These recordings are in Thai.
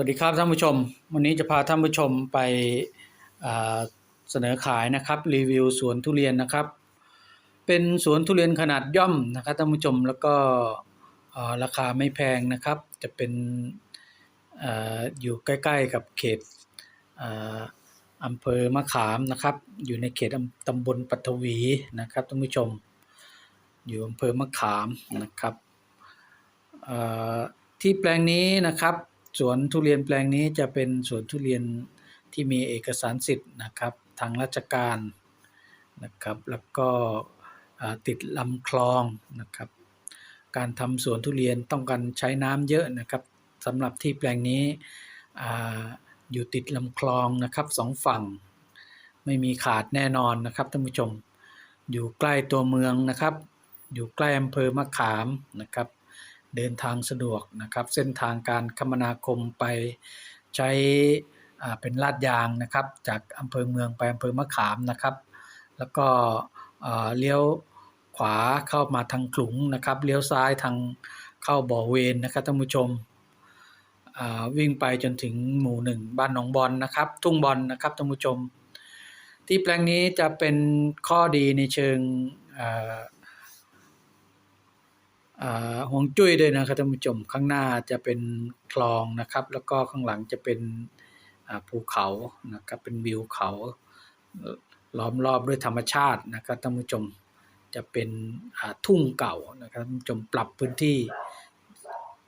วัสดีครับท่านผู้ชม วันนี้จะพาท่านผู้ชมไปเสนอขายนะครับรีวิวสวนทุเรียนนะครับ เป็นสวนทุเรียนขนาดย่อมนะครับท่านผู้ชมแล้วก็ราคาไม่แพงนะครับ จะเป็นออยู่ใกล้ๆกับเขตอำเภอมะขามนะครับ อยู่ในเขตตำบลปัทวีนะครับท่านผู้ชม อยู่อำเภอมะขามนะครับที่แปลงนี้นะครับ สวนทุเรียนแปลงนี้จะเป็นสวนทุเรียนที่มีเอกสารสิทธิ์นะครับทางราชการนะครับแล้วก็ติดลำคลองนะครับการทำสวนทุเรียนต้องการใช้น้ำเยอะนะครับสำหรับที่แปลงนี้ออยู่ติดลำคลองนะครับสองฝั่ง ไม่มีขาดแน่นอนนะครับท่านผู้ชม อยู่ใกล้ตัวเมืองนะครับ อยู่ใกล้อำเภอมะขามนะครับ เดินทางสะดวกนะครับ เส้นทางการคมนาคมไปใช้เป็นลาดยางนะครับ จากอำเภอเมืองไปอำเภอมะขามนะครับ แล้วก็เลี้ยวขวาเข้ามาทางขลุงนะครับ เลี้ยวซ้ายทางเข้าบ่อเวนนะครับท่านผู้ชมวิ่งไปจนถึงหมู่หนึ่งบ้านหนองบอลนะครับ ทุ่งบอลนะครับท่านผู้ชม ที่แปลงนี้จะเป็นข้อดีในเชิง ห่วงจุ้ยด้วยนะครับท่านผู้ชมข้างหน้าจะเป็นคลองนะครับ แล้วก็ข้างหลังจะเป็นภูเขานะครับเป็นวิวเขาล้อมรอบด้วยธรรมชาตินะครับท่านผู้ชมจะเป็นทุ่งเก่านะครับท่านผู้ชมปรับพื้นที่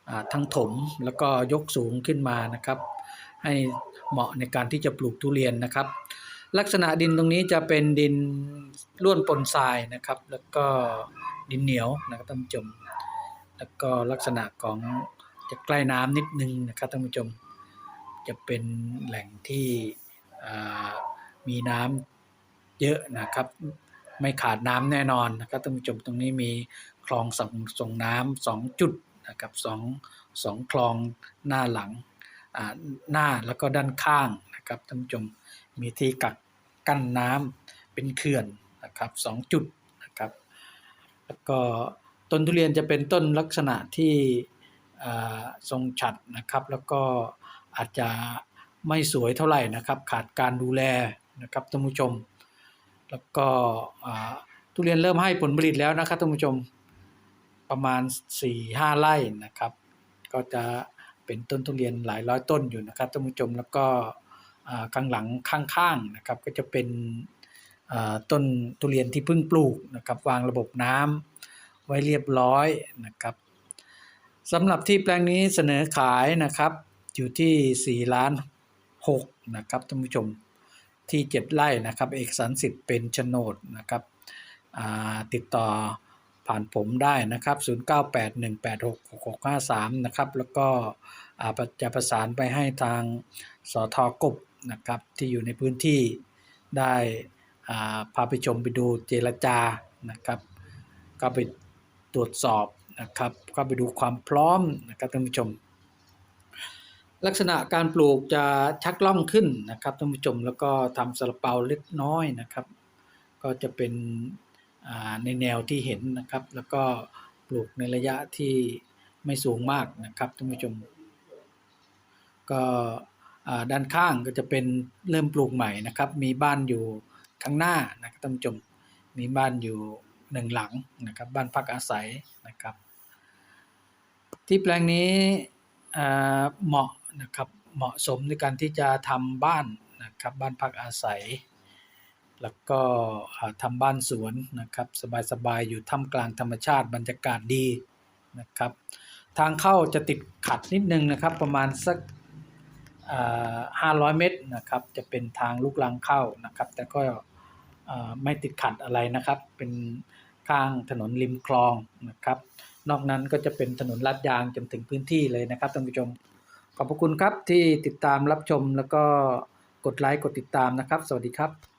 อ่าทั้งถมแล้วก็ยกสูงขึ้นมานะครับ ให้เหมาะในการที่จะปลูกทุเรียนนะครับ ลักษณะดินตรงนี้จะเป็นดินร่วนปนทรายนะครับ แล้วก็ดินเหนียวนะครับท่านผู้ชม แล้วก็ลักษณะของจะใกล้น้ำนิดนึงนะครับท่านผู้ชมจะเป็นแหล่งที่มีน้ำเยอะนะครับ ไม่ขาดน้ำแน่นอนนะครับท่านผู้ชมตรงนี้มีคลองส่งส่งน้ำสองจุดนะครับสองสองคลองหน้าหลังหน้าแล้วก็ด้านข้างนะครับท่านผู้ชมมีที่กักกั้นน้ำเป็นเขื่อนนะครับสองจุดนะครับ แล้วก็ ต้นทุเรียนจะเป็นต้นลักษณะที่อ่าทรงฉัดนะครับ แล้วก็อาจจะไม่สวยเท่าไหร่นะครับ ขาดการดูแลนะครับท่านผู้ชม แล้วก็อ่าทุเรียนเริ่มให้ผลผลิตแล้วนะครับท่านผู้ชมประมาณ 4-5ไร่นะครับ ก็จะเป็นต้นทุเรียนหลายร้อยต้นอยู่นะครับท่านผู้ชมแล้วก็อ่าข้างหลังข้างๆนะครับ ก็จะเป็นอ่าต้นทุเรียนที่เพิ่งปลูกนะครับ วางระบบน้ำ ไว้เรียบร้อยนะครับสำหรับที่แปลงนี้เสนอขายนะครับ อยู่ที่4ล้าน6นะครับท่านผู้ชมที่ 7 ไร่นะครับ เอกสารสิทธิ์เป็นโฉนดนะครับติดต่อผ่านผมได้นะครับ 0981866653 นะครับ แล้วก็จะประสานไปให้ทางสทกบนะครับ ที่อยู่ในพื้นที่ได้าพาไปชมไปดูเจรจานะครับ ก็ไป ตรวจสอบนะครับก็ไปดูความพร้อมนะครับท่านผู้ชม ลักษณะการปลูกจะชักล่องขึ้นนะครับท่านผู้ชมแล้วก็ทำซาลาเปาเล็กน้อยนะครับ ก็จะเป็นในแนวที่เห็นนะครับ แล้วก็ปลูกในระยะที่ไม่สูงมากนะครับท่านผู้ชม ก็ด้านข้างก็จะเป็นเริ่มปลูกใหม่นะครับ มีบ้านอยู่ข้างหน้านะครับท่านผู้ชม มีบ้านอยู่ หนึ่งหลังนะครับบ้านพักอาศัยนะครับ ที่แปลงนี้เหมาะนะครับเหมาะสมในการที่จะทำบ้านนะครับบ้านพักอาศัย แล้วก็ทำบ้านสวนนะครับสบายๆอยู่ท่ามกลางธรรมชาติบรรยากาศดีนะครับทางเข้าจะติดขัดนิดนึงนะครับประมาณสักห้าร้อยเมตรนะครับจะเป็นทางลูกลังเข้านะครับ แต่ก็ ไม่ติดขัดอะไรนะครับ เป็นข้างถนนริมคลองนะครับ นอกนั้นก็จะเป็นถนนลาดยางจนถึงพื้นที่เลยนะครับท่านผู้ชม ขอบพระคุณครับที่ติดตามรับชมแล้วก็กดไลค์กดติดตามนะครับ สวัสดีครับ